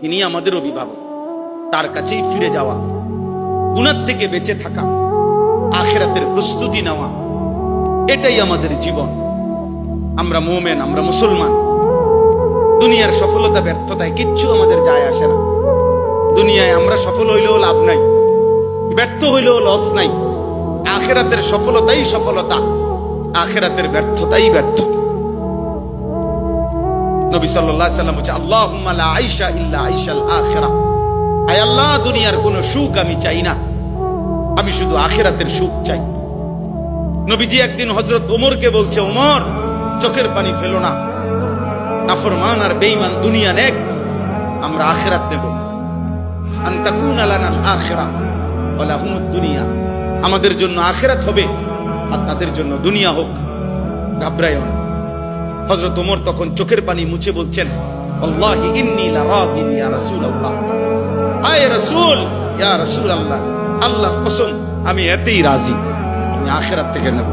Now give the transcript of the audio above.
তিনি আমাদের অভিভাবক। তার কাছেই ফিরে যাওয়া গুণার থেকে বেঁচে থাকা, আখেরাতের প্রস্তুতি নেওয়া, এটাই আমাদের জীবন। আমরা মোমেন, আমরা মুসলমান। দুনিয়ার সফলতা, ব্যর্থতায় কিচ্ছু আমাদের যায় আসে না। দুনিয়ায় আমরা সফল হইলেও লাভ নাই, ব্যর্থ হইলেও লস নাই। আখেরাতের সফলতাই সফলতা, আখেরাতের ব্যর্থতাই ব্যর্থতা। নবী আলাইহি সাল্লাম বলছে, আল্লাহুম্মা লা আইশা ইল্লা আইশাল আখিরা। আয় আল্লাহ, দুনিয়ার কোনো সুখ আমি চাই না। আমি শুধু আখেরাতের সুখ চাই। নবীজি একদিন হযরত ওমরকে বলছে, ওমর, চোখের পানি ফেলো না। নাফরমান আর বেঈমান দুনিয়া নেক, আমরা আখেরাত নেব। আন তাকুনা লানাল আখিরা ওয়া লাহুমুদ দুনিয়া। আমাদের জন্য আখেরাত হবে আর তাদের জন্য দুনিয়া হোক। ঘাবড়াইও না। হযরত ওমর তখন চোখের পানি মুছে বলছেন, আল্লাহি ইয়া কসম, আমি এতেই রাজি, আমি আখিরাত থেকে নেব।